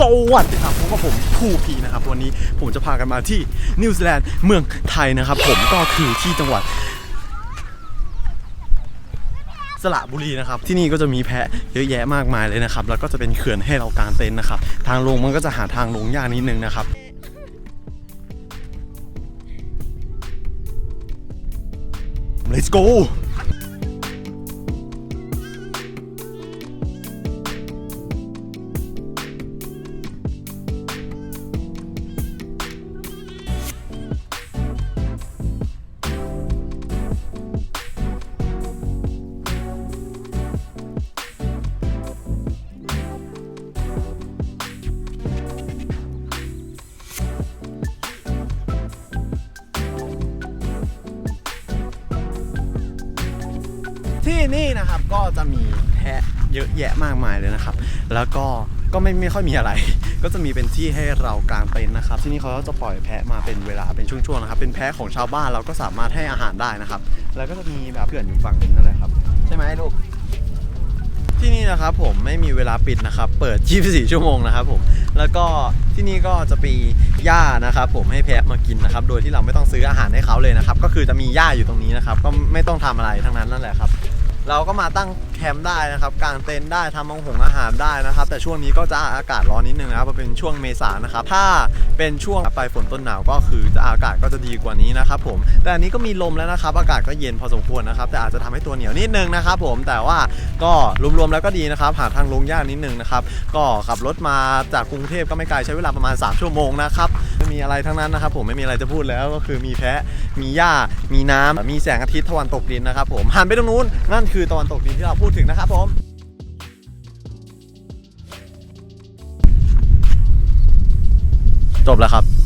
สวัสดีครับพบกับผมภูพีนะครับ วันนี้ผมจะพากันมาที่นิวซีแลนด์เมืองไทยนะครับ ผมก็คือที่จังหวัด สระบุรีนะครับ ที่นี่ก็จะมีแพะเยอะแยะมากมายเลยนะครับ แล้วก็จะเป็นเขื่อนให้เรากางเต็นท์นะครับ ทางลงมันก็จะหาทางลงยากนิดนึงนะครับ let's go ที่นี่นะครับก็จะมีแพะเยอะแยะมากมายเลยนะครับ แล้วก็ก็ไม่ไม่ค่อยมีอะไร ก็จะมีเป็นที่ให้เรากางเต็นท์นะครับ ที่นี่เขาก็จะปล่อยแพะมาเป็นเวลาเป็นช่วงๆนะครับ เป็นแพะของชาวบ้านเราก็สามารถให้อาหารได้นะครับ แล้วก็จะมีแบบเขื่อนอยู่ฝั่งนึงนั่นแหละครับ ใช่ไหมลูกที่นี่นะครับผมไม่มีเวลาปิดนะครับ เปิด 24 ชั่วโมงนะครับผม แล้วก็ที่นี่ก็จะมีหญ้านะครับ ผมให้แพะมากินนะครับ โดยที่เราไม่ต้องซื้ออาหารให้เขาเลยนะครับ ก็คือจะมีหญ้าอยู่ตรงนี้นะครับ ก็ไม่ต้องทำอะไรทั้งนั้นนั่นแหละครับ เราก็มาตั้ง แคมป์ได้นะครับกางเต็นท์ได้ทำมังหงอาหารได้นะครับ แต่ช่วงนี้ก็จะอากาศร้อนนิดนึงนะครับเป็นช่วงเมษานะครับ ถ้าเป็นช่วงปลายฝนต้นหนาวก็คือจะอากาศก็จะดีกว่านี้นะครับผมแต่อันนี้ก็มีลมแล้วนะครับ อากาศก็เย็นพอสมควรนะครับ แต่อาจจะทำให้ตัวเหนียวนิดนึงนะครับ ผมแต่ว่าก็รวมๆแล้วก็ดีนะครับหาทางลงยากนิดนึงนะครับก็ขับรถมาจากกรุงเทพก็ไม่ไกลใช้เวลาประมาณ 3 ชั่วโมงนะครับไม่มีอะไรทั้งนั้นนะครับผมไม่มีอะไรจะพูดแล้วก็คือมีแพะมีหญ้ามีน้ำมีแสงอาทิตย์ตะวันตกดินนะครับผมหันไปตรงนู้นนั่นคือตะวันตกดินที่เราพูดถึงนะครับผมจบแล้วครับ